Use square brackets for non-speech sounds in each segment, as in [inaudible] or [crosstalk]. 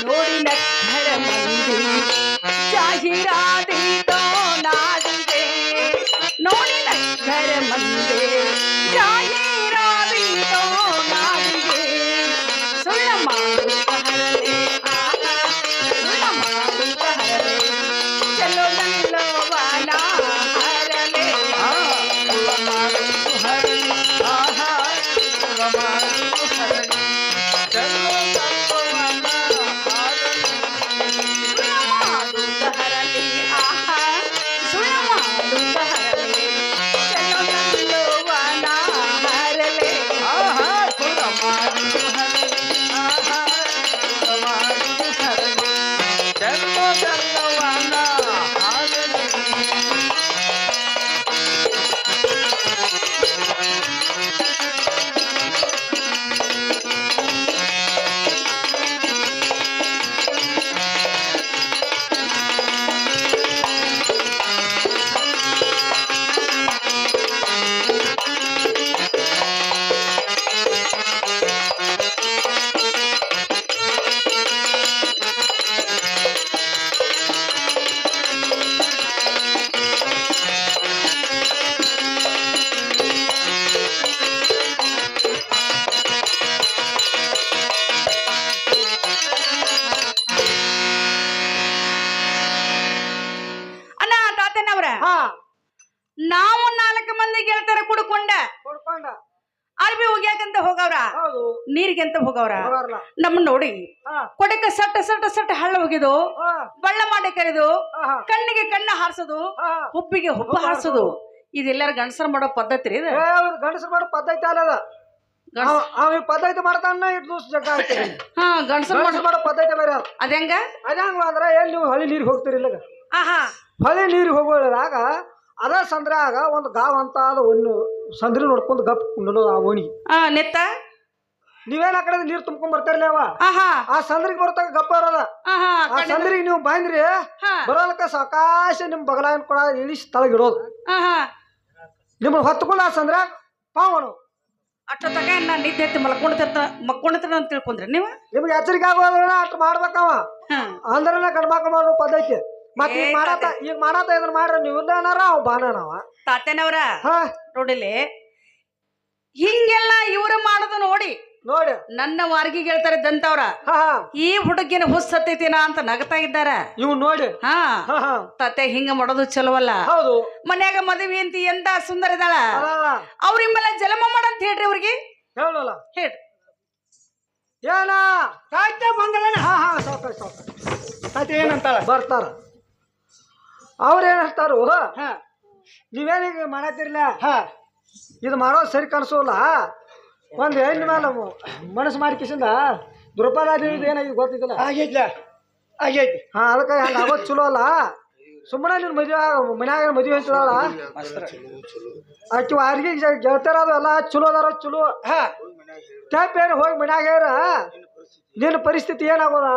ನೋಡಿ ನಕ್ಕರ ಮಂದಿ ಜಾಹೀರಾತಿ ಸಟ್ಟ ಸಟ್ಟ ಸಟ್ಟ ಹಳ್ಳ ಒಗೆದು ಬಳ್ಳ ಮಾಡಿ ಕರೆದು ಕಣ್ಣಿಗೆ ಕಣ್ಣ ಹಾರಿಸೋದು ಹುಬ್ಬಿಗೆ ಹುಬ್ಬ ಹಾರಿಸೋದು. ಇದೆಲ್ಲರ ಗಂಡಸರ ಮಾಡೋ ಪದ್ಧತಿ ರೀ ಇದು? ಗಂಡಸರು ಮಾಡೋ ಪದ್ಧತಿ ಅಲ್ಲದ ಗಂಡ್ಸ- ಅವ ಪದ್ಧತಿ ಮಾಡ್ತಾನ ಇಟ್ಟು ಜಗ್ಗ ಆಯ್ತು ಹಾ ಗಂಡಸರ ಗಂಡಸರು ಮಾಡೋ ಪದ್ಧತಿ ಬೇರೆ ಅದ. ಅದಂಗ ಅದಂಗ ಅಂದ್ರೆ ಏನ್ ನೀವು ಹಳಿ ನೀರಿಗೆ ಹೋಗ್ತೀರಿ ಇಲ್ಲಗ? ಆಹಾ ಹಳಿ ನೀರಿಗೆ ಹೋಗೋದಾಗ ಅದ ಸಂದ್ರಾಗ ಒಂದು ಗಾವ್ ಅಂತ ಅದ ಒಂದು ಸಂದ್ರಿ ನೋಡ್ಕೊಂಡು ಗಪ್ ನಿಲ್ಲೋದು ಆ ಓಣಿ. ಆ ನೆತ್ತ? ನೀವೇನ್ ಆ ಕಡೆ ನೀರ್ ತುಂಬ್ಕೊಂಡ್ ಬರ್ತಾರಲ್ಲ ಅವ? ಆಹಾ. ಆ ಸಂದ್ರಿಗೆ ಬರ್ತಾಗ ಗಪ್ಪ ಇರೋದ ಆಹಾ ಆ ಚಂದ್ರಿಗೆ ಸಂದ್ರಿಗೆ ನೀವು ಬಂದ್ರಿ ಹಾ. ಸಕಾಶ ಸಾಕಾಶ ನಿಮ್ ಬಗಲಾಯನ್ ಕೊಡ ಇಳಿಸಿ ತಳಗಿಡೋದು ಆಹಾ. ನಿಮ್ಮನ್ನ ಹೊತ್ಕೊಂಡು ಆ ಸಂದ್ರ ಪಾವನು. ಅಷ್ಟ ತಕ ನಾ ನಿದ್ದೆ ಎತ್ತಿ ಮಲ್ಕೊಂಡಿರ್ತ ಮಕ್ಕೊಂಡಿರ್ತಾನ ಅಂತ ತಿಳ್ಕೊಂಡ್ರಿ ನೀವು? ನಿಮ್ಗೆ ಎಚ್ಚರಿಕೆ ಆಗೋದ್ರ ಅಷ್ಟು ಮಾಡ್ಬೇಕವ ಹಾ. ಅಂದ್ರನ ಗಂಡ್ಮಕ್ಳು ಮಾಡೋ ಪದ್ಧತಿ. ಮತ್ ಈಗ ಏ ಮಾಡಾತ ಈಗ ಮಾಡಾತ ಇದನ್ನ ಮಾಡ್ರಿ ನೀವು ಇಲ್ಲೇನಾರ ಅವ್ ಬಾನವ ತಾತೇನವ್ರ? ಹಾ. ನೋಡಿಲಿ ಹಿಂಗೆಲ್ಲ ಇವ್ರು ಮಾಡೋದು ನೋಡಿ ನೋಡಿ. ನನ್ನ ವಾರ್ಗಿ ಹೇಳ್ತಾರೆ ದಂತವ್ರ. ಹಾ ಈ ಹುಡುಗಿನ ಹುಸ್ ಹತ್ತೈತಿನ ಅಂತ ನಗತಾ ಇದ್ದಾರ. ಇವ್ ನೋಡಿ. ಹಾ. ತತೆ ಹಾ. ತಾತೆ ಹಿಂಗ ಮಾಡೋದು ಚಲೋವಲ್ಲ. ಹೌದು. ಮನ್ಯಾಗ ಮದುವೆ ಅಂತ ಎಂತ ಸುಂದರ ಇದಾಳ ಅವ್ರ ಮೇಲೆ ಜಲಮ ಮಾಡಂತ ಹೇಳ್ರಿ ಅವ್ರಿಗೆ. ಹೇಳಲ್ಲ. ಹೇಳ್ರಿ ಏನ? ಕಾಯ್ತ ಬಂದಲ್ಲ ಹಾ ಹಾ ಸಾಕ ಸಾಕ ಮತ್ತೆ ಏನಂತಾಳ? ಬರ್ತಾರ. ಅವ್ರೇನ್ ಹೇಳ್ತಾರು? ಹಾ. ನೀವೇನೀಗ ಮಾಡತ್ತಿರ್ಲ ಹಾ. ಇದು ಮಾಡೋದು ಸರಿ ಕಾಣಿಸೋಲ್ಲ ಒಂದ್ ಹೆಣ್ಣು ಮೇಲೆ ಮನಸ್ಸು ಮಾಡಿ ಕಿಸಿಂದ ದ್ರೌಪದಿ ಏನಾಗಿ ಗೊತ್ತಿದ್ದಿಲ್ಲ? ಆಗೈತ್ಲ ಆಗೈತಿ. ಹಾ ಅದಕ್ಕೆ ಹಂಗ ಆಗೋದು ಚಲೋ ಅಲ್ಲ? ಸುಮ್ಮನೆ ನೀನು ಮದುವೆ ಮನ್ಯಾಗ ಮದುವೆ ಅಂತಲ್ಲ ಆಕಿ ಅರ್ಗಿ ಗೆಳತಾರ ಅದು ಎಲ್ಲ ಚಲೋ ಅದಾರ ಚಲೋ? ಹಾ. ಟ್ಯಾಪ್ ಏನು ಹೋಗಿ ಮನ್ಯಾಗ ನಿನ್ನ ಪರಿಸ್ಥಿತಿ ಏನಾಗೋದ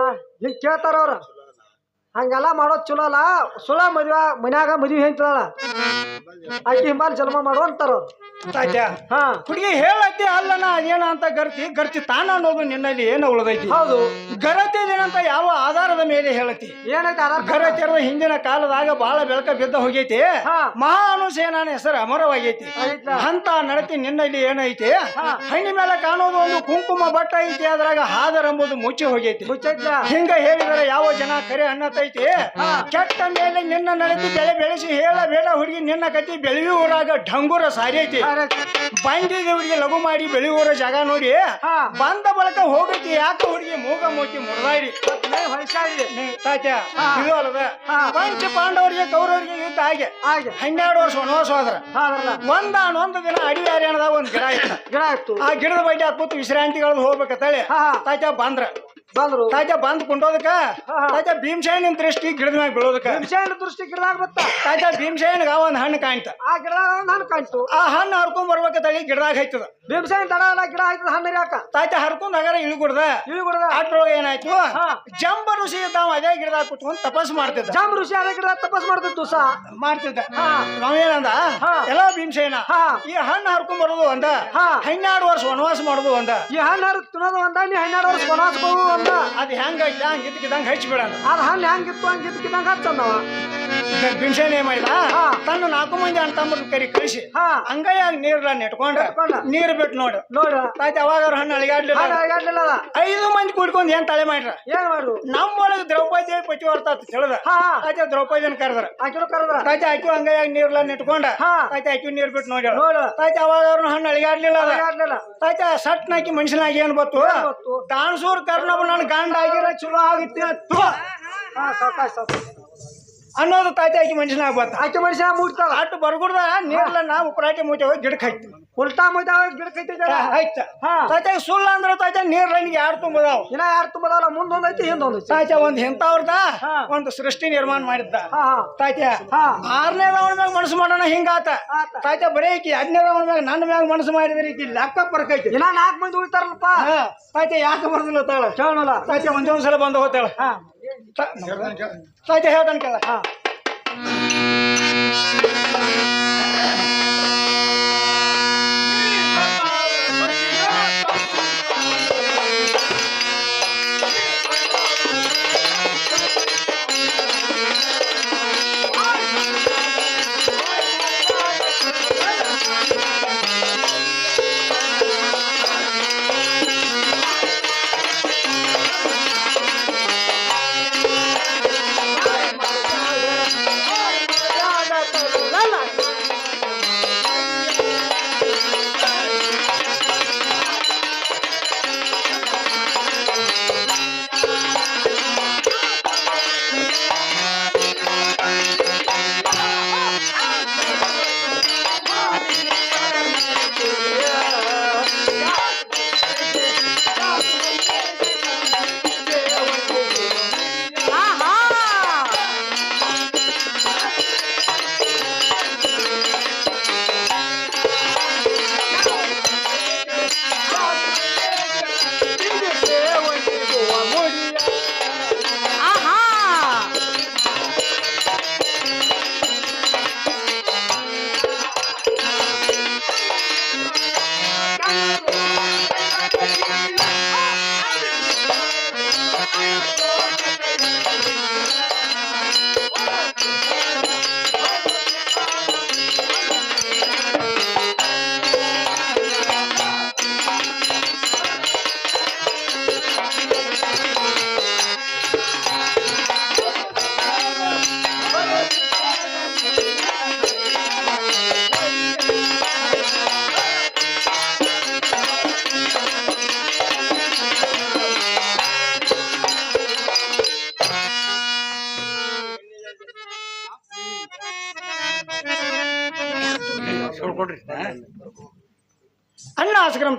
ಹಿಂಗೆ ಕೇಳ್ತಾರ ಅವ್ರ? ಹಂಗೆಲ್ಲ ಮಾಡೋದು ಚಲೋ ಅಲ್ಲ ಸುಳ ಮದುವೆ ಮನ್ಯಾಗ ಮದುವೆ ಅಂತಲ್ಲ ಆಕಿ ಹಿಂಬಾಲ್ ಜನ್ಮ ಮಾಡು ಅಂತಾರ ಹಾ. ಹುಡುಗಿ ಹೇಳತ್ತಿ ಅಲ್ಲನ ಏನ ಅಂತ ಗರ್ತಿ ಗರ್ತಿ ತಾನ ಅನ್ನೋದು ನಿನ್ನಲ್ಲಿ ಏನು ಉಳಿದೈತಿ? ಹೌದು. ಗರತಿ ಏನಂತ ಯಾವ ಆಧಾರದ ಮೇಲೆ ಹೇಳತಿ? ಏನೈತೆ ಗರತಿ ಕಾರ್ಡ್? ಗರತಿಯರದ ಹಿಂದಿನ ಕಾಲದಾಗ ಬಹಳ ಬೆಳಕ ಬಿದ್ದ ಹೋಗೈತಿ. ಹಾ. ಮಹಾ ಅನುಸೇನ ಹೆಸರು ಅಮರವಾಗೈತಿ? ಅಂತ ನಡತಿ ನಿನ್ನಲ್ಲಿ ಏನೈತಿ? ಹಣ್ಣಿ ಮೇಲೆ ಕಾಣೋದು ಒಂದು ಕುಂಕುಮ ಬಟ್ಟ ಐತಿ ಅದ್ರಾಗ ಹಾದರ್ ಎಂಬುದು ಮುಚ್ಚಿ ಹೋಗೈತಿ. ಹಿಂಗ ಹೇಳಿದರೆ ಯಾವ ಜನ ಕರೆ ಅನ್ನತೈತಿ ಕೆಟ್ಟ ಮೇಲೆ ನಿನ್ನ ನಡೆದು ಬೆಳೆ ಬೆಳೆಸಿ ಹೇಳ ಬೇಡ ಹುಡುಗಿ ನಿನ್ನ ಕತಿ ಬೆಳವಿ ಊರಾಗ ಢಂಗೂರ ಸಾರೈತಿ ಹುಡುಗಿ ಲಘು ಮಾಡಿ ಬೆಳಿ ಊರ ಜಾಗ ನೋಡಿ. ಹಾ. ಬಂದ ಬಳಕ ಹೋಗೈತಿ ಯಾಕೆ ಹುಡುಗಿ ಮೂಗ. ಇದು ಅಲ್ಲದ ಹಾ. ಪಂಚ ಪಾಂಡವರಿಗೆ ಕೌರವರಿಗೆ ಯುದ್ಧ ಹಾಗೆ. ಹಾಗೆ. ಹನ್ನೆರಡು ವರ್ಷ ವನವಾಸ ಹೋದ್ರ ಒಂದ ಒಂದು ದಿನ ಅಡಿ ಹರಿಯಾಣದಾಗ ಒಂದ್ ಗಿಡ ಇತ್ತ. ಗಿಡ ಇತ್ತು. ಆ ಗಿಡದ ಬಗ್ಗೆ ಹಾಕ್ಬಿಟ್ಟು ವಿಶ್ರಾಂತಿಗಳ್ ಹೋಗ್ಬೇಕತ್ತಳಿ. ತಾತ್ಯ ಬಂದ್ರ. ಬಂದ್ರು ಬಂದ್ ಕುಂಟೋದಕ್ಕ? ಹಾ, ಹಾ. ದೃಷ್ಟಿ ಗಿಡದ ಮ್ಯಾಗ ಬೀಳೋದಕ್ಕ? ಭೀಮಸೇನ ದೃಷ್ಟಿ ಗಿಡದಾಗ ಬತ್ತ. ತಾತ್ಯ ಭೀಮಸೇನಿಗ ಒಂದ್ ಹಣ್ಣು ಕಾಣ್ತ. ಆ ಗಿಡದಾಗ ಹಣ್ಣು ಕಾಣ್ತು. ಆ ಹಣ್ಣು ಹರ್ಕೊಂಡ್ ತಳಿ ಗಿಡದಾಗ ಹೈತದ ಭೀಮಸೇನ ತಡ ಗಿಡ ಆಯ್ತದ ಹಣ್ಣು ಯಾಕ ತಾಯ್ತ ಹರ್ಕೊಂಡ್ ಹಗರ ಇಳಿಗುಡ್ದ. ಇಳಿಗುಡ್ದ. ಅದ್ರೊಳಗೆ ಏನಾಯ್ತು. ಜಂಬ ಋಷಿ ತಾವ್ ಅದೇ ಗಿಡದಾಗ ಕುತ್ಕೊಂಡ್ ತಪಸ್ ಮಾಡ್ತಿದ್ದ. ಜಂಬ ಋಷಿ ಅದೇ ಗಿಡದಾಗ ತಪಸ್ ಮಾಡ್ತಿತ್ತು ಸಹ ಮಾಡ್ತಿದ್ದ. ನಾವೇನಂದ. ಎಲ್ಲ ಭೀಮಸೇನ. ಈ ಹಣ್ಣು ಹರ್ಕೊಂಡ್ ಬರೋದು ಒಂದ ಹಾ. ಹನ್ನೆರಡು ವರ್ಷ ವನವಾಸ ಮಾಡೋದು ಒಂದ ಈ ಹಣ್ಣು ಹಣ್ಣಾರು ತಿನ್ನೋದು ಒಂದ ನೀ ಹನ್ನೆರಡು ವರ್ಷ ವನವಾಸ ಅದ್ ಹೆಂಗ ಹಂಗ ಇದ್ದಕ್ಕಿದಂಗ ಹಚ್ಬಿಡಣ. ಅದು ಹಣ್ಣು ಹೆಂಗಿತ್ತು ಹಂಗ ಇದ್ಕಿದಂಗ ಹಚ್ಚಂದವ ಬಿನ್ಸೇನ್ ಏನ್ ಮಾಡಿದ? ಹಾ. ತನ್ನ ನಾಲ್ಕು ಮಂದಿ ಅಣ್ಣ ತಮ್ಮರ ಕರಿ ಕಳಿಸಿ. ಹಾ. ಹಂಗಯ್ಯಾಗ ನೀರ್ಲ ನೆಟ್ಕೊಂಡ. ನೀರ್ ಬಿಟ್ಟು ನೋಡು. ನೋಡ್ರ ಆಯ್ತು ಅವಾಗ ಅವ್ರ ಹಣ್ಣು ಅಳಿಗಾಡ್ಲಿಲ್ಲ ಐದು ಮಂದಿ ಕೂಡ್ಕೊಂಡ್ ಏನ್ ತಲೆ ಮಾಡ್ರ ಏನ್ ಮಾಡ್ರು ನಮ್ಮೊಳಗೆ ದ್ರೌಪದಿ ಪತಿವರ್ತ ಅಂತ ತಿಳಿದ. ಆಯ್ತು ದ್ರೌಪದಿನ ಕರೆದ್ರ. ಆಕಿರು ಕರೆದ್ರ. ಆಯ್ತು ಆಕಿ ಹಂಗಯ್ಯಾಗ ನೀರ್ಲ ನೆಟ್ಕೊಂಡ ಹಾ. ಆಯ್ತು ಆಕಿ ನೀರ್ ಬಿಟ್ಟು ನೋಡಿ ನೋಡು. ಆಯ್ತು ಅವಾಗ ಅವ್ರ ಹಣ್ಣು ಅಳಿಗಾಡ್ಲಿಲ್ಲ ಆಯ್ತಾ ಸಟ್ನಾಕಿ ಮನುಷ್ಯನಾಗಿ ಏನ್ ಬತ್ತು ದಾನ್ಸೂರ್ ದಾಣಸೂರ್ ಕರ್ನಬ ನನ್ನ ಗಂಡ ಆಗಿರ ಚಲೋ ಆಗುತ್ತೆ. ಸಾಕಾಯ್ ಸಾಕು. ಅನ್ನೋದು ತಾತಿ ಆಕಿ ಮನುಷ್ಯನ ಆಗ್ಬಾರ್ದು ಆಕೆ ಮನುಷ್ಯ ಮುಟ್ತಾಳ ಅಟ್ಟು ಬರ್ಗುಡ್ದ ನೀರ್ಲ ನಾವು ಉಪರಾಟಿ ಮೂಟೆ ಹೋಗಿ ಗಿಡಕ್ಕೆ ಹಾಕ್ತಿ ಉಲ್ಟಾ ಮುಯ್ತಾವ ಗಿಡಕ್ಕೆ ಹಾಕ್ತಿದ್ದಾರೆ? ಆಯ್ತ. ಸುಳ್ಳ ಅಂದ್ರೆ ತಾತ ನೀರ್ ನಿಮ್ಗೆ ಯಾರು ತುಂಬದಾವ? ಇನ್ನ ಯಾರು ತುಂಬದಾವಲ್ಲ ಮುಂದೊಂದೈತಿ ಐತಿ ಹಿಂದೊಂದು ಐತಿ. ತಾಯ್ತ ಒಂದ್ ಎಂತವ್ರದ ಹಾ. ಒಂದು ಸೃಷ್ಟಿ ನಿರ್ಮಾಣ ಮಾಡಿದ್ದ. ತಾತ ಹಾ. ಆರನೇದವನ ಮ್ಯಾಗ ಮನಸ್ಸು ಮಾಡೋಣ ಹಿಂಗಾತ. ಆತ. ತಾಯ್ತ ಬರೀ ಈಕಿ ಹದಿನೈದವನ ಮ್ಯಾಗ ನನ್ನ ಮ್ಯಾಗ ಮನಸ್ಸು ಮಾಡಿದ್ರೆ ಈಕಿ ಲೆಕ್ಕ ಪರ್ಕೈತಿ ಇನ್ನ ನಾಲ್ಕು ಮಂದಿ ಉಳಿತಾರಲ್ಪ ತಾತ ಯಾಕೆ ಬರ್ದಿಲ್ಲ ತಾಳ? ಕೇಳೋಣ ತಾಯ್ತ ಒಂದೊಂದ್ಸಲ ಬಂದು ಹೋಗ್ತಾಳ. ಹಾ ತಾಯ್ತ ಹೇಳ್ತಾನೆ ಕೇಳ ಹಾ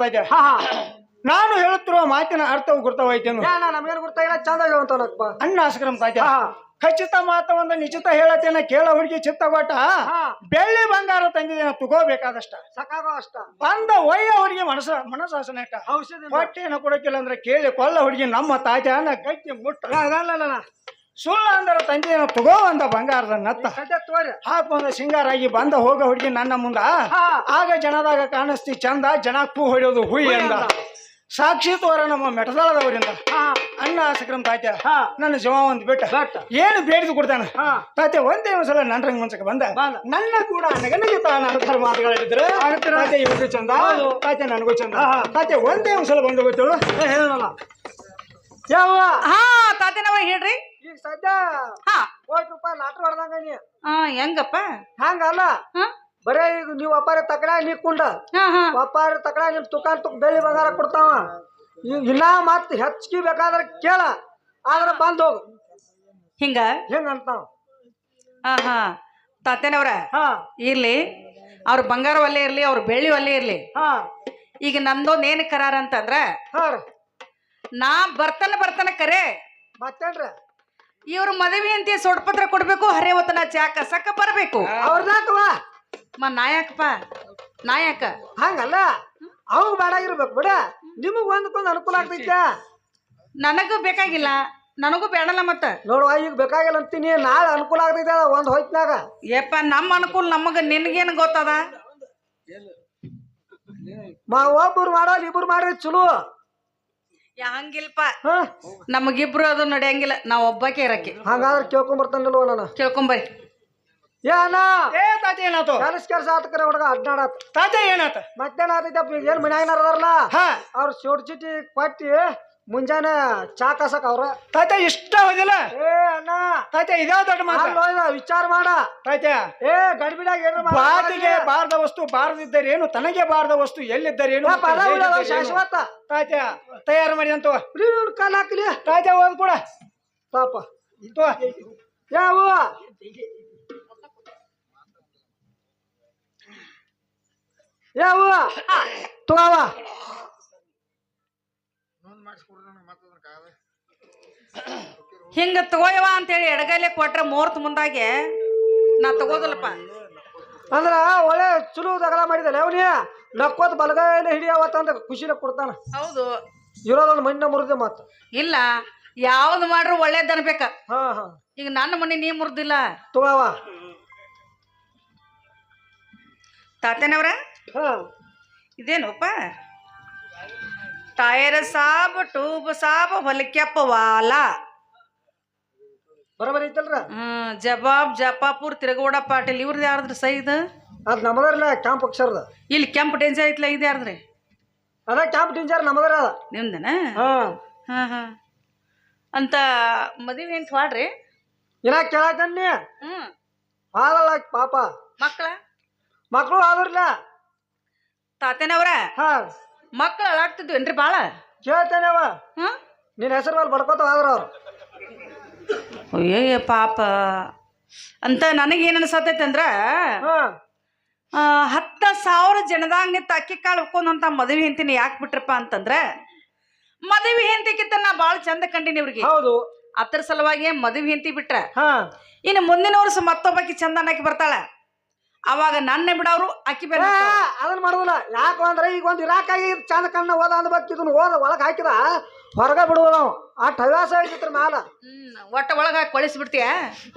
ಆಸ್ಕ್ರಮ ಹಾ ಹಾ. ನಾನು ಹೇಳುತ್ತಿರುವ ಮಾತಿನ ಅರ್ಥವು ಗುರ್ತವಾಯ್ತೇನು. ನಮಗೇನು ಗೊತ್ತಾಗಿಲ್ಲ ಚಂದ ಹೇಳುವಂತವನಪ್ಪ ಅಣ್ಣ ಆಸ್ಕ್ರಮ ತಾಯ್ತ. ಹಾ ಖಚಿತ ಮಾತವನ್ನು ನಿಶ್ಚಿತ ಹೇಳತ್ತೇನ ಕೇಳ ಹುಡುಗಿ ಚಿತ್ತಗೊಟ್ಟ ಬೆಳ್ಳಿ ಬಂಗಾರ ತಂದಿದ್ದೇನೆ ತಗೋಬೇಕಾದಷ್ಟ. ಸಾಕಾಗೋ ಅಷ್ಟ ಬಂದ ಒಯ್ಯ ಹುಡುಗಿ ಮನಸ್ಸ ಮನಸ್ಸಾಸನ ಇಟ್ಟ ಔಷಧಿ ಹೊಟ್ಟೆನ ಕೊಡಕ್ಕಿಲ್ಲ ಅಂದ್ರೆ ಕೇಳಿ ಕೊಲ್ಲ ಹುಡುಗಿ ನಮ್ಮ ತಾಜಾನ ಗಟ್ಟಿ ಮುಟ್ಟ. ಸುಳ್ಳ ಅಂದ್ರೆ ತಂದೆನ ತಗೋ ಅಂದ ಬಂಗಾರದ ನತ್ತ. ಸದ್ಯ ತೋರಿ. ಹಾಕೊಂಡ ಸಿಂಗಾರ ಆಗಿ ಬಂದ ಹೋಗ ಹುಡುಗಿ ನನ್ನ ಮುಂದ. ಹಾ. ಆಗ ಜನದಾಗ ಕಾಣಿಸ್ತಿ ಚಂದ ಜನ ಪೂ ಹೊಡೆಯೋದು ಹುಯ್ ಅಂದ. ಸಾಕ್ಷಿ ತೋರ ನಮ್ಮ ಮೆಟದಾಳದವರಿಂದ ಹಾ. ಅನ್ನ ಆಸಕ್ರಮ ತಾತ್ಯ ಹಾ. ನನ್ನ ಜೀವ ಒಂದು ಬಿಟ್ಟ. ಬಟ್ ಏನು ಬೇಡಿದು ಕೊಡ್ತಾನ? ಹಾ. ತಾತ್ಯ ಒಂದೇ ಒಂದ್ಸಲ ನನ್ನ ರಂಗ ಮುಂಚಕ್ಕೆ ಬಂದ. ನನ್ನ ಕೂಡ ನಗನಿಗೆ ತಾನ ಅರ್ಥರ ಮಾತುಗಳಿದ್ರೆ. ತಾತ್ಯ ಇವ್ರಿಗೂ ಚಂದ. ತಾತ್ಯ ನನಗೂ ಚಂದ. ತಾತ್ಯ ಒಂದೇ ಒಂದ್ಸಲ ಬಂದು ಗೊತ್ತಲ್ಲ ಹೇಳಲ್ಲ ಯಾವ ಹಾ ತಾತನವ ಹೇಳ್ರಿ. ಈಗ ಸದ್ಯ ಹಾ. ಕೋಟಿ ರೂಪಾಯಿ ಲಾಟ್ರಿ ಹೊಡೆದಂಗ ನೀ. ಆ, ಹೆಂಗಪ್ಪ? ಹಂಗಲ್ಲ ಹಾ? ಬರೇ ಈಗ ನೀವು ವ್ಯಾಪಾರ ತಕಡ ನೀ ಕುಂಡ. ಹಾ ಹಾ. ವ್ಯಾಪಾರ ತಕಡ ನಿಮ್ ತುಕಾನ್ ತುಕ್ ಬೆಳ್ಳಿ ಬಂಗಾರ ಕೊಡ್ತಾವ. ಈಗ ಇನ್ನ ಮತ್ ಹೆಚ್ಚಿಗೆ ಬೇಕಾದ್ರೆ ಕೇಳ. ಆದ್ರೆ ಬಂದ್ ಹೋಗು. ಹಿಂಗ? ಹೆಂಗ ಅಂತಾವ? ಹಾ ಹಾ. ತಾತನವ್ರ? ಹಾ. ಇರ್ಲಿ. ಅವ್ರ ಬಂಗಾರ ಒಲೆ ಇರ್ಲಿ ಅವ್ರ ಬೆಳ್ಳಿ ಒಲೆ ಇರ್ಲಿ. ಹಾ. ಈಗ ನಮ್ದೊಂದ್ ಏನ್ ಕರಾರ ಅಂತಂದ್ರ ಹಾ ರೀ. ನಾ ಬರ್ತನ ಬರ್ತನ ಕರೆ. ಮತ್ತೇನ್ರಿ? ಇವ್ರ ಮದುವೆ ಅಂತ ಸೊಡ್ಪತ್ರ ಕೊಡ್ಬೇಕು ಹರೇ ಹೊತ್ತನ ಚಾಕ ಸಕ್ಕ ಬರ್ಬೇಕು ಅವ್ರದಾಕವ ಮ ನಾಯಕಪ್ಪ. ನಾಯಕ. ಹಂಗಲ್ಲ ಅವ್ ಬೇಡಾಗಿರ್ಬೇಕು ಬಿಡ. ನಿಮಗ್ ಒಂದಕ್ಕೊಂದು ಅನುಕೂಲ ಆಗ್ತೈತ ನನಗೂ ಬೇಕಾಗಿಲ್ಲ. ನನಗೂ ಬೇಡಲ್ಲ ಮತ್ತ. ನೋಡುವ ಈಗ ಬೇಕಾಗಿಲ್ಲ ಅಂತೀನಿ. ನಾಳೆ ಅನುಕೂಲ ಆಗ್ತೈತೆ ಒಂದ್ ಹೊಯ್ತನಾಗ. ಯಪ್ಪ ನಮ್ಮ ಅನುಕೂಲ ನಮಗ ನಿನ್ಗೇನು ಗೊತ್ತದ? ಮಾ ಒಬ್ಬರು ಮಾಡೋ ಇಬ್ರು ಮಾಡ್ರಿ ಚಲೋ. ಹಂಗಿಲ್ಪ. ಹಾ. ನಮಗಿಬ್ರು ಅದು ನಡೆಯಂಗಿಲ್ಲ. ನಾವ್ ಒಬ್ಬಾಕೆ ಇರಕ್ಕೆ. ಹಂಗಾದ್ರೆ ಕೇಳ್ಕೊಂಬರ್ತಾನಲ್ವ ನಾನು. ಕೇಳ್ಕೊಂಬರಿ ಏ ಅಣ್ಣ. ಏ ತಾತ ಏನಾತು? ಕೆಲಸ ಕೆಲಸ ಆತಕರ ಹುಡುಗ ಅಡ್ನಾಡತ್. ತಾತ ಏನಾತ? ಮತ್ತೇನ್ ಆತೈತಪ್ಪ ಏನ್ ಮನ್ಯಾಗ ಅದಾರಲ್ಲ? ಹಾ. ಅವ್ರ ಸೋಟ್ ಚೀಟಿ ಕೊಟ್ಟಿ ಮುಂಜಾನೆ ಚಾ ಕಾಸಕ್ ಅವ್ರ. ತಾತ ಇಷ್ಟ ಹೋಗಿಲ್ಲ ಏ ಇದೇ ಇದಾವ ದೊಡ್ಡ ಮಾತ. ವಿಚಾರ ಮಾಡ. ಏ ಗಡ್ಬಿಡಾಗ ಏನು ಬಾತಿಗೆ ಬಾರದ ವಸ್ತು ಬಾರದಿದ್ದರೇನು ತನಗೆ ಬಾರದ ವಸ್ತು ಎಲ್ಲಿದ್ದರೇನು? ಶಾಶ್ವತ. ತಯಾರು ಮಾಡಿ ಅಂತ ಕಾಲ ಹಾಕಲಿ. ತಾತ ಹೋದ್ ಕೂಡ. ಪಾಪ. ಯಾವ ಯಾವ ತಗೋವ ಹಿಂಗ ತಗೋಯವ ಅಂತೇಳಿ ಎಡಗೈಲೆ ಕೊಟ್ರೆ ಮುಹೂರ್ತ ಮುಂದಾಗೆ ನಾ ತಗೋದಲ್ಲಪ್ಪ. ಅಂದ್ರ ಒಳ್ಳೆ ಚಲೋ ಜಗಳ ಮಾಡಿದಲ್ಲ ಅವನಿ ನಕ್ಕೋತ್ ಬಲಗೈನ ಅಂತ ಖುಷಿನ ಕೊಡ್ತಾನ. ಹೌದು. ಇರೋದೊಂದು ಮಣ್ಣ ಮುರಿದೆ ಮಾತು. ಇಲ್ಲ ಯಾವ್ದು ಮಾಡ್ರು ಒಳ್ಳೇದ್ ಅನ್ಬೇಕ. ಹಾ ಹಾ. ಈಗ ನನ್ನ ಮನೆ ನೀ ಮುರ್ದಿಲ್ಲ. ತಗೋವ. ತಾತೇನವ್ರ? ಹಾ. ಇದೇನಪ್ಪ? ಟೈರ್ ಸಾಬ್ ಟ್ಯೂಬ್ ಸಾಬ್ ಹೊಲಕ್ಯಪ್ಪ ವಾಲ ಬರಬರಿ ಐತಲ್ರ ಜಬಾಬ್ ಜವಾಬ್ ಜಪಾಪುರ್ ತಿರುಗೋಡ ಪಾಟೀಲ್ ಇವ್ರದ್ದು ಯಾರ್ದ್ರಿ ಸೈ ಇದು? ಅದ್ ನಮ್ಮದರ್ಲ ಕ್ಯಾಂಪ್ ಅಕ್ಷರದ. ಇಲ್ಲಿ ಕೆಂಪ್ ಡೇಂಜರ್ ಐತ್ಲ ಇದು ಯಾರ್ದ್ರಿ? ಅದ ಕ್ಯಾಂಪ್ ಡೇಂಜರ್ ನಮ್ಮದರ ಅದ. ನಿಮ್ದನ? ಹಾ. ಹಾ ಹಾ. ಅಂತ ಮದುವೆ ಅಂತ ಮಾಡ್ರಿ? ಇನ್ನ ಕೇಳಾಕನ್ನಿ ಹ್ಮ್. ಹಾಲಲ್ಲ ಪಾಪ. ಮಕ್ಳ? ಮಕ್ಕಳು ಆದ್ರಲ್ಲ ತಾತೇನವ್ರ? ಹಾಂ. ಮಕ್ಳು ಅಳಾಗ್ತಿದ್ವೇನ್ರಿ ಬಾಳ? ಕೇಳ್ತೇನೆ ಹ್ಮ್. ನಿನ್ನ ಹೆಸರು ಮೇಲೆ ಬಡ್ಕೋತ ಆದ್ರ ಅವ್ರು. ಅಯ್ಯಯ್ಯ ಪಾಪ. ಅಂತ ನನಗೇನು ಅನ್ಸತೈತೆ ಅಂದ್ರ ಹತ್ತು ಸಾವಿರ ಜನದಾಗ ಅಕ್ಕಿ ಕಾಳು ಉಕ್ಕೊಂಡಂತ ಮದುವೆ ಹೆಂತಿನಿ ಯಾಕೆ ಬಿಟ್ರಪ್ಪ ಅಂತಂದ್ರ ಮದುವೆ ಹೆಂತಿಕ್ಕಿಂತ ನಾ ಭಾಳ ಚಂದ ಕಂಡಿನಿ ಇವ್ರಿಗೆ. ಹೌದು. ಅದ್ರ ಸಲುವಾಗಿ ಮದುವೆ ಹೆಂತಿ ಬಿಟ್ರ ಹಾ. ಇನ್ನು ಮುಂದಿನ ವರ್ಷ ಮತ್ತೊಬ್ಬಾಕಿ ಚಂದ ಅನ್ನಕ್ಕೆ ಬರ್ತಾಳೆ. ಅವಾಗ ನನ್ನ ಬಿಡವ್ರು ಅಕ್ಕಿ ಬೇರೆ ಅದನ್ನ ಮಾಡುದಿಲ್ಲ. ಯಾಕೆ ಅಂದ್ರೆ ಈಗ ಒಂದು ಇರಾಕಾಗಿ ಚಂದ ಕಣ್ಣ ಓದ ಅಂದ್ಬೇಕು ಇದನ್ನ ಓದ ಒಳಗೆ ಹಾಕಿದ ಹೊರಗ ಬಿಡುವ ನಾವು. ಆ ಹವ್ಯಾಸ ಆಗಿತ್ತು ಮ್ಯಾಲ ಒಟ್ಟ ಒಳಗ ಕೊಳಿಸಿ ಬಿಡ್ತೀಯ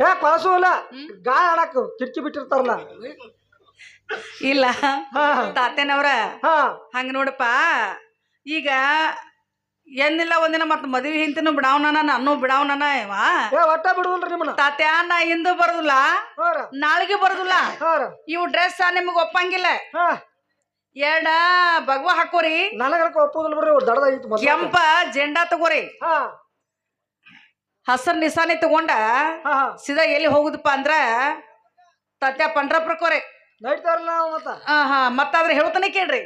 ಏ ಕಳಸು ಇಲ್ಲ. ಗಾಯ ಆಡಕ್ ಕಿಟಕಿ ಬಿಟ್ಟಿರ್ತಾರಲ್ಲ. ಇಲ್ಲ. ಹಾ. ತಾತೇನವ್ರ? ಹಾ. ಹಂಗ ನೋಡಪ್ಪ ಈಗ ಏನಿಲ್ಲ ಒಂದಿನ ಮತ್ ಮದ್ವಿ ಹಿಂತಿನೂ ಬಿಡಾವನ ನಾನು ಬಿಡಾವನ ಇವ? ಏ ಒಟ್ಟ ಬಿಡುದಿಲ್ರಿ ನಿಮ್ಮನ್ನ. ತಾತ್ಯಾ ನಾ ಇಂದು ಬರುದಿಲ್ಲ. ಹಾರ ನಾಳೆಗೆ ಬರುದಿಲ್ಲ. ಹಾರ ಇವು ಡ್ರೆಸ್ ನಿಮ್ಗೆ ಒಪ್ಪಂಗಿಲ್ಲ. ಹಾ. ಎರಡ ಭಗವ ಹಾಕೋರಿ. ನನಗರಕ ಒಪ್ಪುದಿಲ್ಲ ಬಿಡ್ರಿ ಇವ್ರ್ ದಡದ ಐತಿ ಮೊದ್ಲು ಕೆಂಪ ಜೆಂಡಾ ತಗೋರಿ. ಹಾ. ಹಸರ್ ನಿಶಾನೆ ತಗೊಂಡ ಸೀದಾ ಎಲ್ಲಿ ಹೋಗುದಪ್ಪ ಅಂದ್ರ ತತ್ಯ ಪಂಡ್ರಪ್ರಕೋರೆ ನಡೀತಾರಲ್ಲ ಮತ್ತ? ಹಾ ಹಾ. ಮತ್ತಾದ್ರೆ ಹೇಳ್ತಾನೆ ಕೇಳ್ರಿ.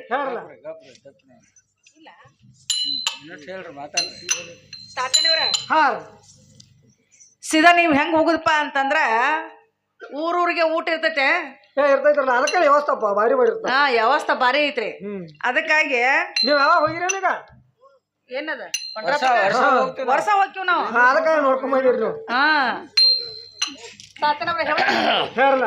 ಸೀದಾ ನೀವು ಹೆಂಗ್ ಹೋಗುದಪ್ಪ ಅಂತಂದ್ರ ಊರೂರಿಗೆ ಊಟ ಇರ್ತೈತೆ. ಹೇ ಇರ್ತೈತ್ರಲ್ಲ ಅದಕ್ಕೆ ವ್ಯವಸ್ಥಪ್ಪ ಭಾರಿ ಹಾ ವ್ಯವಸ್ಥೆ ಭಾರಿ ಐತ್ರಿ. ಅದಕ್ಕಾಗಿ ನೀವ್ ಯಾವಾಗ ಹೋಗಿರೇನೀಗ ಏನದ? ವರ್ಷ ವರ್ಷ ಹೋಗ್ತೀವಿ ನಾವು. ಹಾ ಅದಕ್ಕೆ ನೋಡ್ಕೊಂಡ್ ಬಂದಿರಿ ನೀವು? ಹಾ. ತಾತನವ್ರ ಹೇಳಲ್ಲ.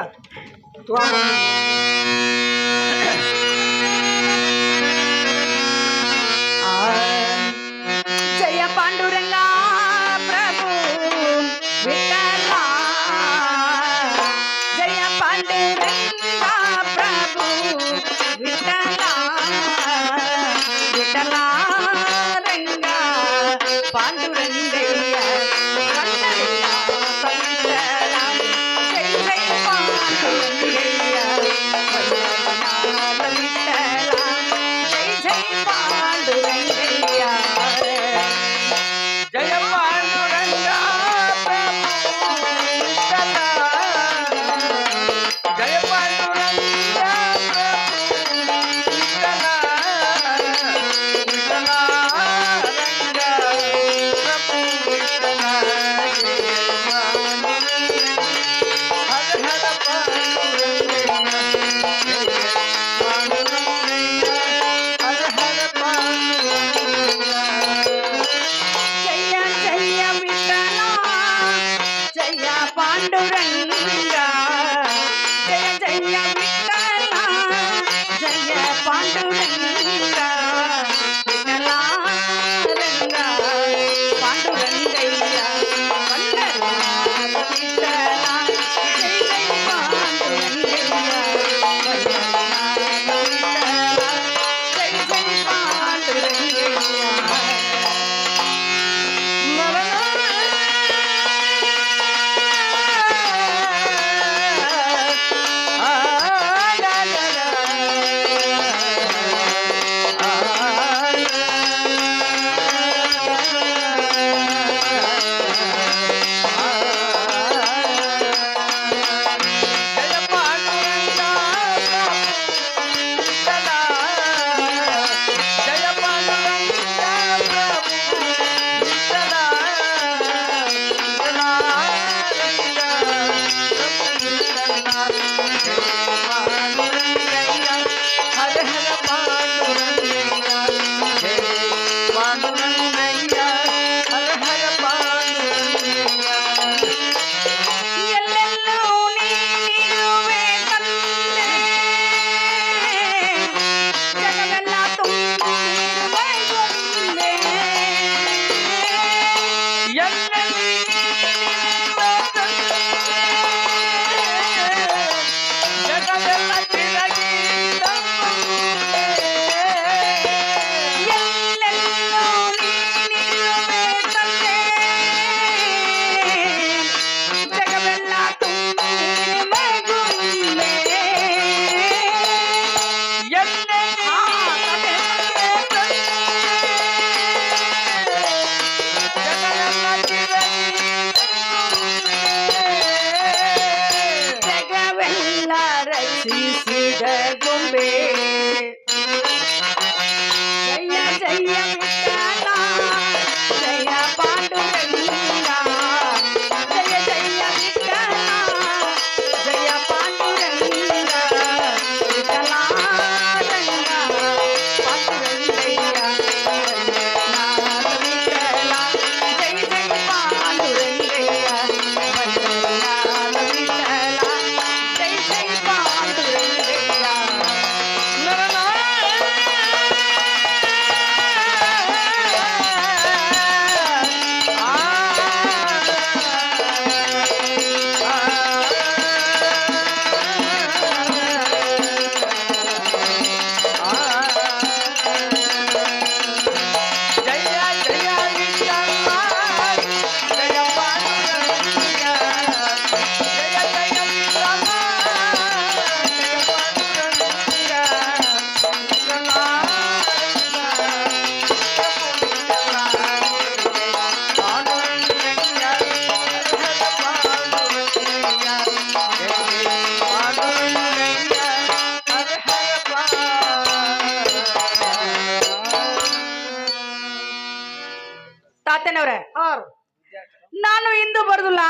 ತಾತನವ್ರೆ ನಾನು ಇಂದು ಬರುದಿಲ್ಲ.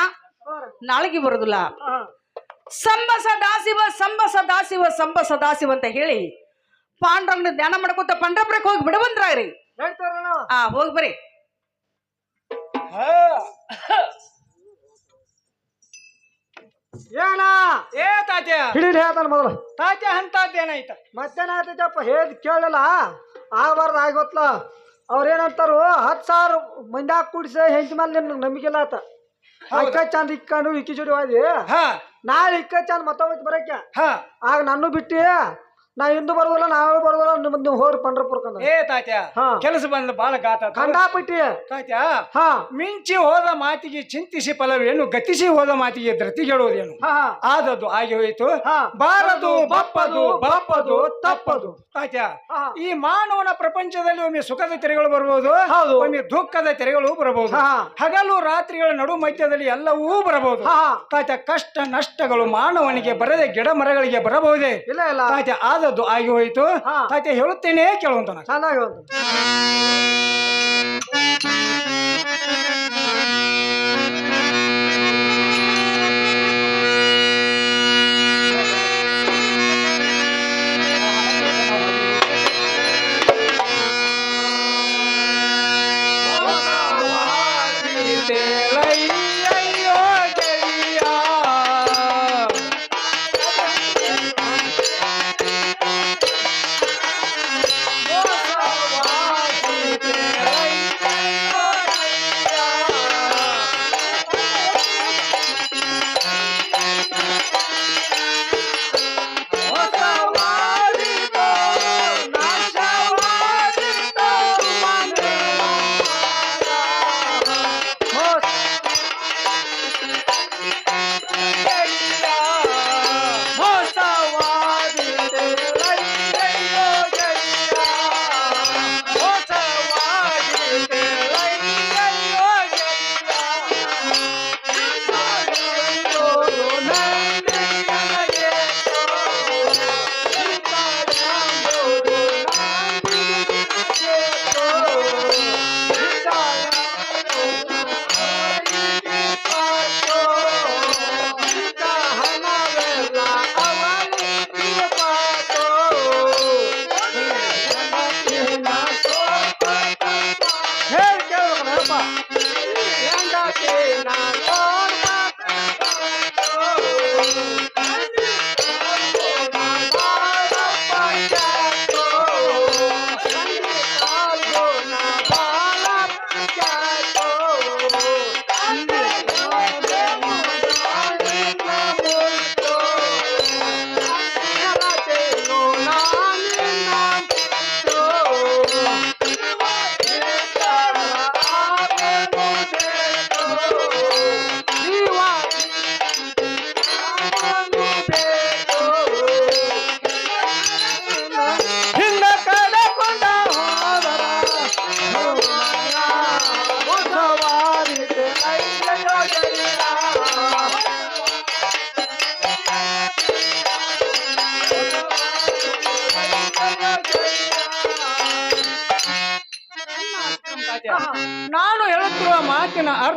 ನಾಳೆಗೆ ಬರುದಿಲ್ಲ. ಸಂಬಸ ಸಂಬ ಸದಾಶಿವ ಸಂಬ ಸದಾಶಿವ ಸಂಬ ಸದಾಶಿವ ಅಂತ ಹೇಳಿ ಪಾಂಡ್ರಂಗನ ಧ್ಯಾನ ಮಾಡ್ಕೊತ ಪಂಡ್ರಪುರಕ್ಕೆ ಹೋಗಿ ಬಿಡಬಂದ್ರಾಗ್ರಿ ಹಾ ನಾವು? ಆ ಹೋಗಿ ಬರ್ರಿ. ಏನ? ಏ ತಾತ್ಯ. ಹಿಡೀರಿ ಹೇಳ್ತಾನ ಮೊದಲು. ತಾತ್ಯ ಅಂತದ್ದೇನಾಯ್ತ ಮತ್ತೇನ ಆಯ್ತೈತಪ್ಪ ಹೇಳಿ ಕೇಳಲ್ಲ. ಆಗಬಾರ್ದು ಆಗೋತ್ಲ ಅವ್ರೇನಂತಾರು ಹತ್ತು ಸಾವಿರ ಮಂದ್ಯಾಗ ಕೂಡಿಸ ಹೆಂಚ ಮೇಲೆ ನಿನ್ ನಂಬಿಕೆ ಇಲ್ಲ ಆತ ಅಕ್ಕ ಚಂದ ಇಕ್ಕಂಡು ಇಕ್ಕಿ ಜೋಡಿ ಹೋದಿ ಹಾ. ನಾಳೆ ಇಕ್ಕ ಚಂದ ಮತ್ತೊಬ್ಬ ಬರಕ್ಕೆ. ಹಾ. ಆಗ ನನ್ನ ಬಿಟ್ಟಿ ನಾ ಇಂದು ಬರುವಲ್ಲ ನಾವೇ ಬರುವಲ್ಲ ನಿಮ್ಮ ನೀವು ಹೋಗ್ರಿ ಏ ತಾತ್ಯ ಹಾ. ಕೆಲಸ ಬಂದ ಬಾಳ ಗಾತ ಕಂಡಾಪಟ್ಟಿ ತಾತ್ಯ ಹಾ. ಮಿಂಚಿ ಹೋದ ಮಾತಿಗೆ ಚಿಂತಿಸಿ ಫಲವೇನು ಗತಿಸಿ ಹೋದ ಮಾತಿಗೆ ಧೃತಿ ಹೇಳುವುದೇನು ಹಾ ಆದದ್ದು ಆಗಿ ಹೋಯಿತು. ಹಾ. ಬಾರದು ಬಪ್ಪದು ಬಪ್ಪದು ತಪ್ಪದು. ತಾತ್ಯ ಹಾ. ಈ ಮಾನವನ ಪ್ರಪಂಚದಲ್ಲಿ ಒಮ್ಮೆ ಸುಖದ ತೆರೆಗಳು ಬರಬಹುದು ಹೌದು. ಒಮ್ಮೆ ದುಃಖದ ತೆರೆಗಳು ಬರಬಹುದು. ಹಾ. ಹಗಲು ರಾತ್ರಿಗಳ ನಡು ಮಧ್ಯದಲ್ಲಿ ಎಲ್ಲವೂ ಬರಬಹುದು. ಹಾ. ತಾತ್ಯ ಕಷ್ಟ ನಷ್ಟಗಳು ಮಾನವನಿಗೆ ಬರದೆ ಗಿಡ ಮರಗಳಿಗೆ ಬರಬಹುದೇ? ಇಲ್ಲ ಇಲ್ಲ. ತಾತ್ಯ ಆದದ್ದು ಆಗಿ ಹೋಯಿತು. ಹಾ. ತಾತ್ಯ ಹೇಳುತ್ತೇನೆ ಕೇಳುವಂತ ಚೆನ್ನಾಗಿ ಬಂತು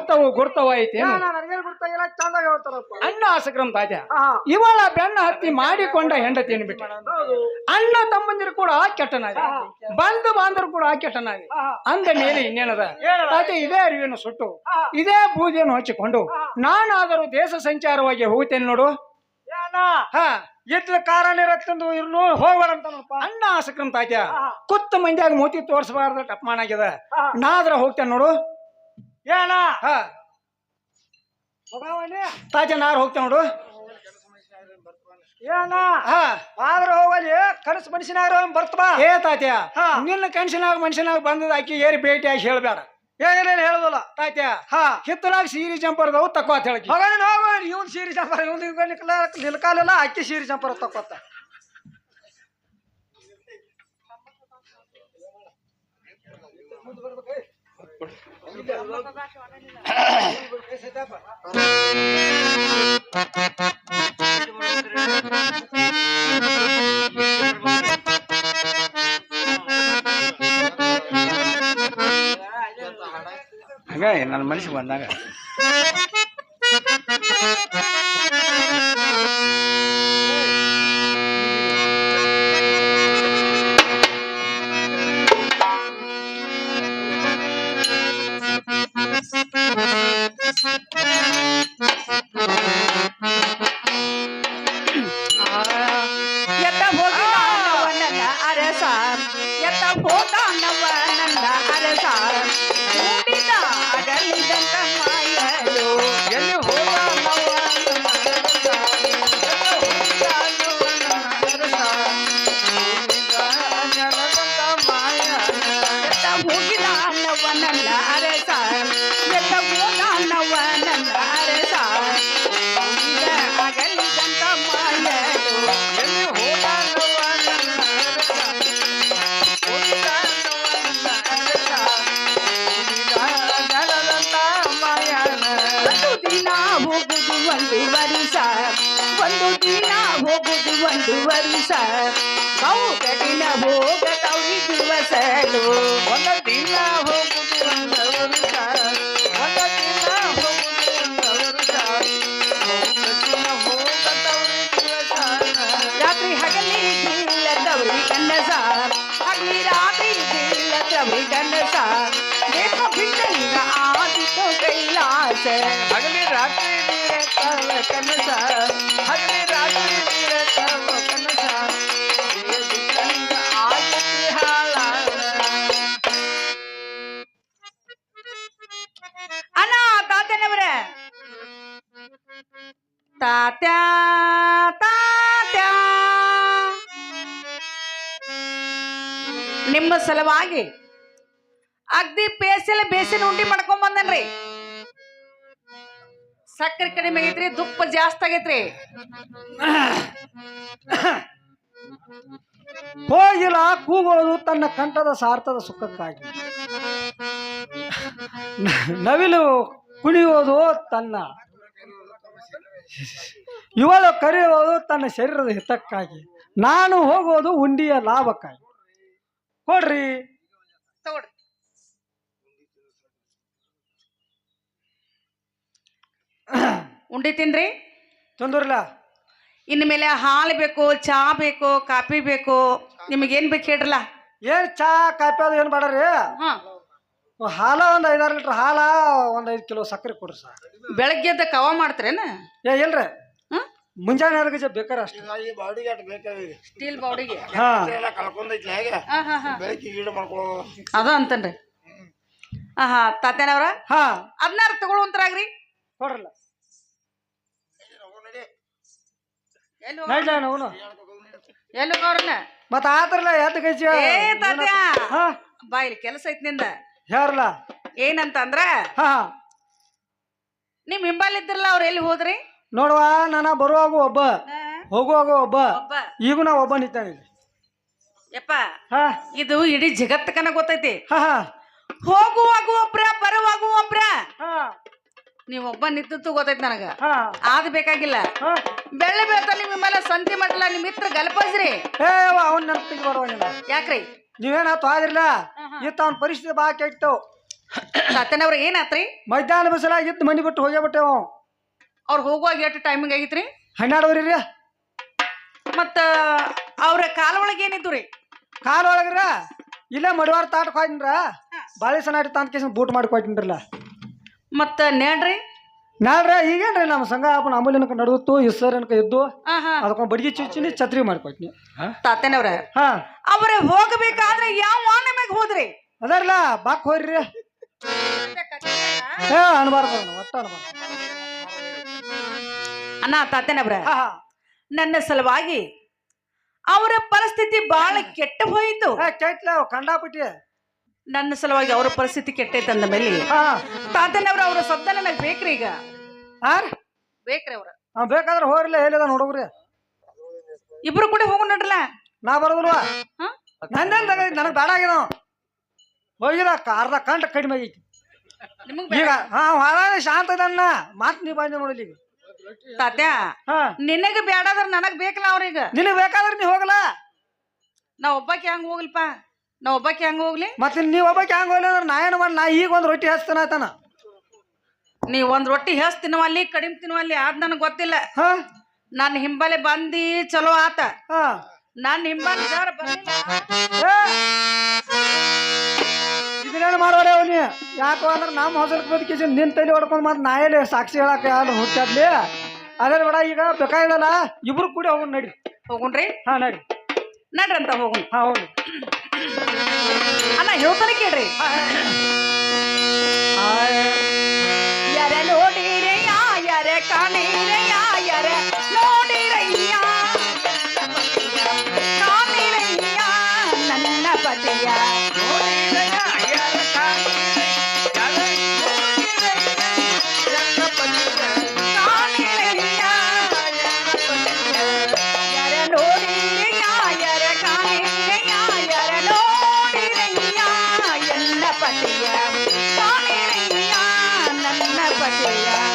ಮಾತಿನ ಅರ್ಥವು ಗುರ್ತವಾಯಿತೇನು ನನಗೇನು ಗೊತ್ತಾಗಿಲ್ಲ ಚಂದಾಗಿ ಹೇಳ್ತಾರಪ್ಪ. ಅಣ್ಣ ಆಸಕ್ರಮ ಇವಳ ಬೆನ್ನ ಹತ್ತಿ ಮಾಡಿಕೊಂಡ ಹೆಂಡತಿ ಬಿಟ್ಟು ಹೌದು. ಅಣ್ಣ ತಮ್ಮಂದಿರು ಕೂಡ ಕೆಟ್ಟನಾಗಿ. ಬಂಧು ಬಾಂಧರು ಕೂಡ ಆ ಕೆಟ್ಟನಾಗಿ. ಅಂದ ಮೇಲೆ ಇನ್ನೇನದ? ತಾತ ಇದೇ ಅರಿವಿನ ಸುಟ್ಟು. ಇದೇ ಬೂದಿಯನ್ನು ಹಚ್ಚಿಕೊಂಡು ನಾನಾದರೂ ದೇಶ ಸಂಚಾರವಾಗಿ ಹೋಗ್ತೇನೆ ನೋಡು. ಹಾ. ಇಟ್ಲ ಕಾರಣ ಇರತ್ತಂದು ಇರ್ನು ಹೋಗ್ಬಾರಂತ ಅಣ್ಣ ಆಸಕ್ರಂತ ತಾತ್ಯ. ಕುತ್ತ ಮಂದಿಯಾಗ ಮೋತಿ ತೋರಿಸಬಾರ್ದು ಅಪಮಾನ ಆಗ್ಯದ. ನಾ ನಾದ್ರ ಹೋಗ್ತೇನೆ ನೋಡು. ಏನ? ಹೋಗ್ತೇವ ನಾರ್ ನೋಡು. ಏನ? ಹಾ. ಆದ್ರ ಹೋಗಲಿ ಕನಸು ಮನುಷ್ಯನಾಗ ಬರ್ತಬಾ ಏ ತಾತ್ಯ. ನಿನ್ನ ಕನಸಿನಾಗ ಮನುಷ್ಯನಾಗ ಬಂದದ ಆಕಿ ಏರಿ ಭೇಟಿಯಾಗಿ ಹೇಳ್ಬೇಡ ಏನೇನು ಹೇಳುದಲ್ಲ. ತಾತ್ಯ ಹಾ. ಹಿತ್ತಲಾಗ ಸೀರಿ ಜಂಪರ್ದವು ತಕ್ಕೋ ಅಂತ ಹೇಳಿ ಹೋಗೋಣ ಹೋಗೋಣ ಇವನ್ ಸೀರೆ ಚಂಪರ ಇವನ್ ನಿಲ್ಕಾಲೆಲ್ಲ ಅಕ್ಕಿ ಸೀರೆ ಮುಂದೆ ತಕ್ಕೊತ್ತ ಹಂಗ ನನ್ನ ಮನಸ್ಸಿಗೆ ಬಂದಾಗ. [laughs] सा। यता हो नवा ಒಂದು ವರುಷ ಬಹು ಕಠಿಣ ಹೋಗತವ್ರಿ ದಿವಸಲು ಒಂದ ದಿನ ಹೋಗುದು ಒಂದು ವರುಷ. ಒಂದ ದಿನ ಹೋಗುದು ಒಂದು ವರುಷ. ಹೋಗುತ್ತಿನ ಹೋಗತವ್ರಿ ದಿವಸ. ರಾತ್ರಿ ಹಗಲಿ ದಿಲ್ಲದವ್ರಿ ಕನ್ನಸ ಹಗಲಿ ರಾತ್ರಿ ದಿಲ್ಲದವ್ರಿ ಕನ್ನಸ ದೇಹ ಬಿಟ್ಟಂಗ ಆದಿತು ಕೈಲಾಸ ಹಗಲಿ ರಾತ್ರಿ ನೀರ ಕಾಲ ಕನಸ ಹಗಲಿ ರಾತ್ರಿ ಸಲುವಾಗಿ ಅಗ್ದಿ ಪೇಸಲ ಬೇಸಿನ ಉಂಡಿ ಮಾಡ್ಕೊಂಡ್ ಬಂದನ್ರಿ. ಸಕ್ಕರೆ ಕಡಿಮೆ ಆಗೈತ್ರಿ, ದುಪ್ಪ ಜಾಸ್ತಿ ಆಗೈತ್ರಿ. ಹೋಗಿಲ್ಲ, ಕೂಗೋದು ತನ್ನ ಕಂಠದ ಸಾರ್ಥದ ಸುಖಕ್ಕಾಗಿ. ನವಿಲು ಕುಣಿಯೋದು ತನ್ನ ಇವಳು ಕರೆಯೋದು ತನ್ನ ಶರೀರದ ಹಿತಕ್ಕಾಗಿ. ನಾನು ಹೋಗೋದು ಉಂಡಿಯ ಲಾಭಕ್ಕಾಗಿ. ಕೊಡ್ರಿ. ತಗೊಳ್ರಿ. ಉಂಡಿ ತಿನ್ರಿ. ತೊಂದ್ರಲ್ಲ. ಇನ್ನು ಮೇಲೆ ಹಾಲು ಬೇಕು ಚಹಾ ಬೇಕು ಕಾಫಿ ಬೇಕು. ನಿಮಗೇನು ಬೇಕು ಹೇಳ್ರಲ್ಲ? ಏನ್ ಚಾ ಕಾಫಿ ಅದು ಏನು ಮಾಡ್ರಿ ಹಾ. ಹಾಲ ಒಂದು ಐದಾರು ಲೀಟರ್ ಹಾಲ ಒಂದು ಐದು ಕಿಲೋ ಸಕ್ಕರೆ ಕೊಡ್ರಿ ಸರ್. ಬೆಳಗ್ಗೆ ಎದ್ದ ಕವ ಮಾಡ್ತೀರೇನ? ಏ ಇಲ್ರಿ. ಮುಂಜಾನೆ ಅರ್ಗಜ ಬೇಕಾರ ಅಷ್ಟೇ. ಈ ಬಾಡಿಗೆ ಅಟ್ ಸ್ಟೀಲ್ ಬಾಡಿಗೆ. ಹಾ. ಎಲ್ಲ ಕಳ್ಕೊಂಡೈತಿ ಹೇಗೆ? ಹಾ ಹಾ ಹಾ. ಬೆಳಗ್ಗೆ ಈಡು ಮಾಡ್ಕೊಳ್ಳೋ ಅದ ಅಂತನ್ರಿ. ಹಾ ಹಾ. ತಾತೇನವ್ರ ಹಾ. ಅದನ್ನಾರ ತಗೊಳ್ಳುವಂತರಾಗ್ರಿ ಕೊಡ್ರಲ್ಲ. ಎಲ್ಲಿ ನೈಟ್ ಅವನು ಎಲ್ಲಿ ಅವ್ರನ್ನ? ಮತ್ತ ಆತರಲ್ಲ ಎದ್ದು ಗಜ ಏ ತಾತ್ಯಾ. ಹಾ. ಬಾ ಇಲ್ಲಿ ಕೆಲಸ ಐತಿ ನಿಂದ. ಯಾರಲ್ಲ ಏನಂತಂದ್ರ? ಹಾ ನಿಮ್ ಹಿಂಬಾಲ್ ಇದ್ರಲ್ಲ ಅವ್ರ ಎಲ್ಲಿ ಹೋದ್ರಿ? ನೋಡುವ ನಾನು ಬರುವಾಗ ಒಬ್ಬ ಹೋಗುವಾಗ ಒಬ್ಬ ಒಬ್ಬ. ಈಗ ನಾ ಒಬ್ಬ ನಿಂತಾನೆ ಇಲ್ಲಿ. ಯಪ್ಪ ಹಾ. ಇದು ಇಡೀ ಜಗತ್ತಕನ ಗೊತ್ತೈತಿ. ಹಾ ಹಾ. ಹೋಗುವಾಗ ಒಬ್ರ ಬರುವಾಗ ಒಬ್ರ. ಹಾ. ನೀವ್ ಒಬ್ಬ ನಿಂತು ಗೊತ್ತೈತಿ ನನಗ. ಹಾ. ಆದ್ ಬೇಕಾಗಿಲ್ಲ. ಹಾ. ಬೆಳ್ಳಿ ಬೆಳತ ನಿಮ್ಮ ಮೇಲೆ ಸಂತಿ ಮಟ್ಲ ನಿಮ್ ಮಿತ್ರ ಗಲ್ಪಸ್ರಿ. ಏ ನೆನಪಿಗೆ ನೀನು. ಯಾಕ್ರಿ? ನೀವೇನ ಆದ್ರಿಲ್ಲ ಇತ್ತ ಅವ್ನ ಪರಿಸ್ಥಿತಿ ಬಾ ಇಟ್ಟು ಸತ್ಯನವ್ರ ಏನಾತ್ರಿ ಮಧ್ಯಾಹ್ನ ಬಿಸಿಲಾಗ ಇತ್ತು ಮನಿ ಬಿಟ್ಟು ಹೋಗೇ ಬಿಟ್ಟೆವು ಅವ್ರ ಹೋಗುವಾಗ ಎಷ್ಟು ಟೈಮಿಂಗ್ ಆಗಿತ್ರಿ? ಹನ್ನೆರಡುವರೆ ರೀ. ಮತ್ತ ಅವ್ರ ಕಾಲ ಒಳಗೆ ಏನಿದ್ದು ರೀ? ಕಾಲ್ ಒಳಗ್ರ ಇಲ್ಲೇ ಮಡಿವಾರ ತಾಟ್ ಬಾಳೆ ಸಣ್ಣ ತಂದ ಕೇಸ ಬೂಟ್ ಮಾಡಿ ಮತ್ತ ನೇಣ್ರಿ ನಾಳ್ರ ಈಗೇನ್ರಿ ನಮ್ಮ ಸಂಘ ಅಪ್ಪನ ಅಮೂಲ್ಯನಕ ನಡೆದಿತ್ತು ಇස්සರನಕ ಇದ್ದು ಹಾ ಹಾ. ಅದಕ್ಕೊಂದು ಬಡ್ಗಿ ಚುಚ್ಚಿನಿ ಛತ್ರಿ ಮಾಡ್ಕೊಟ್ನಿ ತಾತೇನವ್ರ? ಹಾ. ಅವ್ರ ಹೋಗ್ಬೇಕಾದ್ರೆ ಯಾವ ನಿಮಗ್ ಹೋದ್ರಿ? ಅದರ್ಲ ಬಾಕ್ ಹೋಗ್ರಿ ಏ ಅನ್ಬಾರ್ದು ಒಟ್ಟ ಅನ್ಬಾರ್ದು. ಅಣ್ಣ ತಾತನವ್ರ ನನ್ನ ಸಲುವಾಗಿ ಅವರ ಪರಿಸ್ಥಿತಿ ಬಹಳ ಕೆಟ್ಟ ಹೋಯಿತು. ಕೆಟ್ಲ ಅವ್ ಕಂಡಾಪಟ್ಟಿ ನನ್ನ ಸಲುವಾಗಿ ಅವರ ಪರಿಸ್ಥಿತಿ ಕೆಟ್ಟೈತೆ ಅಂದ ಮೇಲೆ ಹಾ. ತಾತನವ್ರ ಅವ್ರ ಸದ್ದ ನನಗೆ ಬೇಕ್ರಿ ಈಗ. ಹಾ ಬೇಕ್ರಿ ಅವ್ರ. ಬೇಕಾದ್ರೆ ಹೋಗ್ರಲ್ಲ ಹೇಳಿದ ಹುಡುಗ್ರಿ ಇಬ್ರು ಕೂಡ ಹೋಗು ನೋಡ್ರಲ್ಲ ನಾ ಬರೋದಿಲ್ವಾ? ಹಾ? ನಂದೇನ್ ನನಗೆ ಬೇಡ ಆಗ್ಯದ ಹೋಗಿಲ್ಲ ಹೋಗಿದ ಅರ್ಧ ಕಂಡ ಕಡಿಮೆ ಆಗೈತಿ. ನಿಮಗ್ ಈಗ ಹಾ ಶಾಂತ ಮಾತು ಮಾತ್ ನೀ ಬಂದೆ ನೋಡಲಿ ಈಗ ತಾತ್ಯ ನಿನಗೆ ನಿನಗ ಬೇಡಾದ್ರ ನನಗ್ ಬೇಕಲ್ಲ ಅವ್ರೀಗ. ನಿನಗ್ ಬೇಕಾದ್ರೆ ನೀ ಹೋಗಲ್ಲ. ನಾ ಒಬ್ಬಾಕಿ ಹಂಗ ಹೋಗ್ಲಿಪ್ಪ. ನಾ ಒಬ್ಬಾಕಿ ಹಂಗ ಹೋಗ್ಲಿ. ಮತ್ತೆ ನೀ ಒಬ್ಬಕ್ಕೆ ಹಂಗ ಹೋಗ್ಲಿ ಅಂದ್ರೆ ನಾ ಏನು ಮಾಡಿ ನಾ ಈಗ ಒಂದು ರೊಟ್ಟಿ ಹಚ್ತಾನ ಆಯ್ತಾನ ನೀ ಒಂದ್ ರೊಟ್ಟಿ ಹೆಸ್ ತಿನ್ನುವಲ್ಲಿ ಕಡಿಮೆ ತಿನ್ನುವಲ್ಲಿ ಅದ್ ನನಗ್ ಗೊತ್ತಿಲ್ಲ. ಹಾ. ನನ್ನ ಹಿಂಬಲೆ ಬಂದಿ ಚಲೋ ಆತ. ಹಾ. ನನ್ನ ಹಿಂಬಾಲ ಜರ ಬರ್ಲಿಲ್ಲ ಇದನ್ನೇನು ಮಾಡೋರೆ ಅವನಿ. ಯಾಕೋ ಅಂದ್ರೆ ನಮ್ಮ ಹೊಸಲ್ ಬದುಕಿಸಿ ನಿನ್ ತಲೆ ಹೊಡ್ಕೊಂಡು ಮತ್ತೆ ನಾ ಎಲ್ಲಿ ಸಾಕ್ಷಿ ಹೇಳಕ್ಕೆ ಯಾರು ಹುಟ್ಟಾದ್ಲಿ ಅದೇ ಬೇಡ ಈಗ ಬೇಕಾಗಿಲ್ಲ ಇಬ್ರು ಕೂಡಿ ಹೋಗೋಣ ನಡಿ. ಹೋಗುಣ್ರಿ ಹಾ ನಡಿ. ಅಂತ ಹೋಗುಣ. ಹಾ ಹೋಗಿ. ಅಣ್ಣ ಹೇಳ್ತಾನೆ ಕೇಳ್ರಿ. ನನ್ನ